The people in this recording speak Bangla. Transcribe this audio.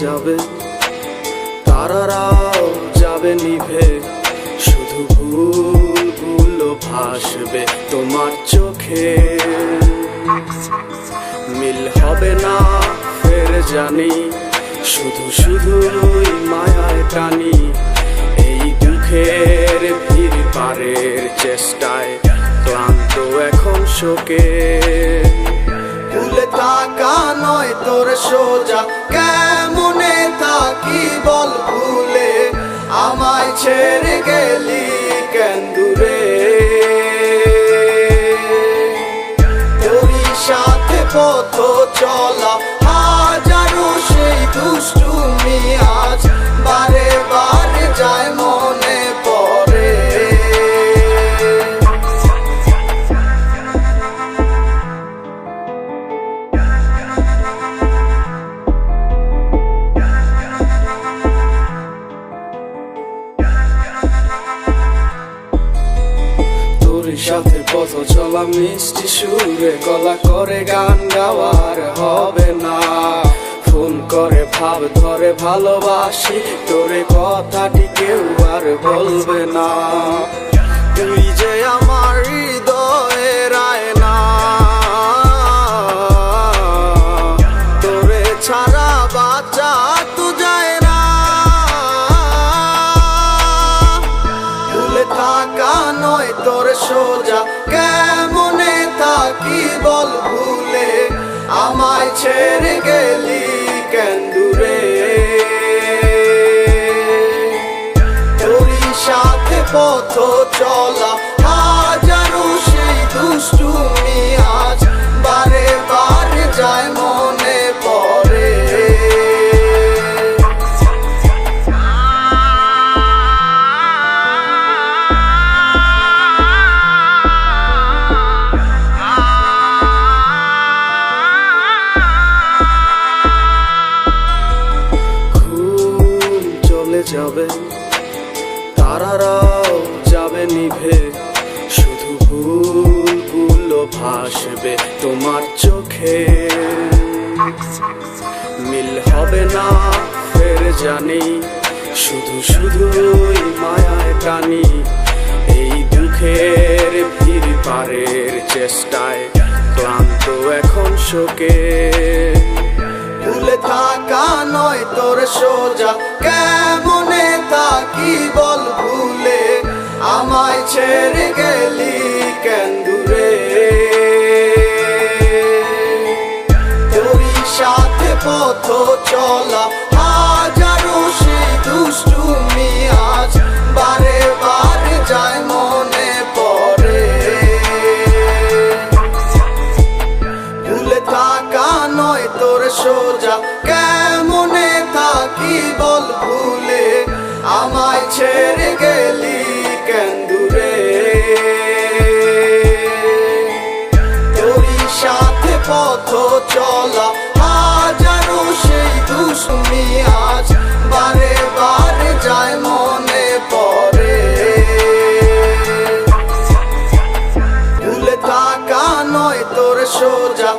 যাবে। তারারাও যাবে নিভে। শুধু ভুলগুলো ভাসবে তোমার চোখে। মিল হবে না ফের জানি, শুধু শুধুই মায়ায় টানি। এই দুঃখের ভিড় পারের চেষ্টায় ক্লান্ত এখন শোকে। থাকা নয় তোর সোজা বল ভুলে আমায় ছেড়ে গেলি কেন দূরে? তোরই সাথে পথ চলা পথ চলা মিষ্টি সুরে গলা করে গান গাওয়ার হবে না। ফোন করে ভাব ধরে ভালোবাসি, তোরে কথাটি কেউ আর বলবে না। থাকা নয় তোর সোজা। কেমনে থাকি বল ভুলে? আমায় ছেড়ে গেলি কেন দূরে? তোরই সাথে পথ চলা নিভে শুধু ভুল ভুলো ভাসবে তোমার চোখে। মিল হবে না ফের জানি, শুধু শুধুই মায়ায় টানি। এই দুঃখের ভিড় পারের চেষ্টায় ক্লান্ত এখন শোকে। ভুলে থাকা নয় তোর সোজা, কেমনে থাকি বল ভুলে আমায় ছেড়ে গেলি কেন তোরই সাথে পথ চলা বারে যায় মনে পড়ে। নয় তোর সোজা, কেমনে থাকি বল ভুলে? আমায় ছেড়ে গেলি পথ চলা সেই দুশ্মী আজ বারে বারে যায় মনে পড়ে। ভুলে থাকা তোর সোজা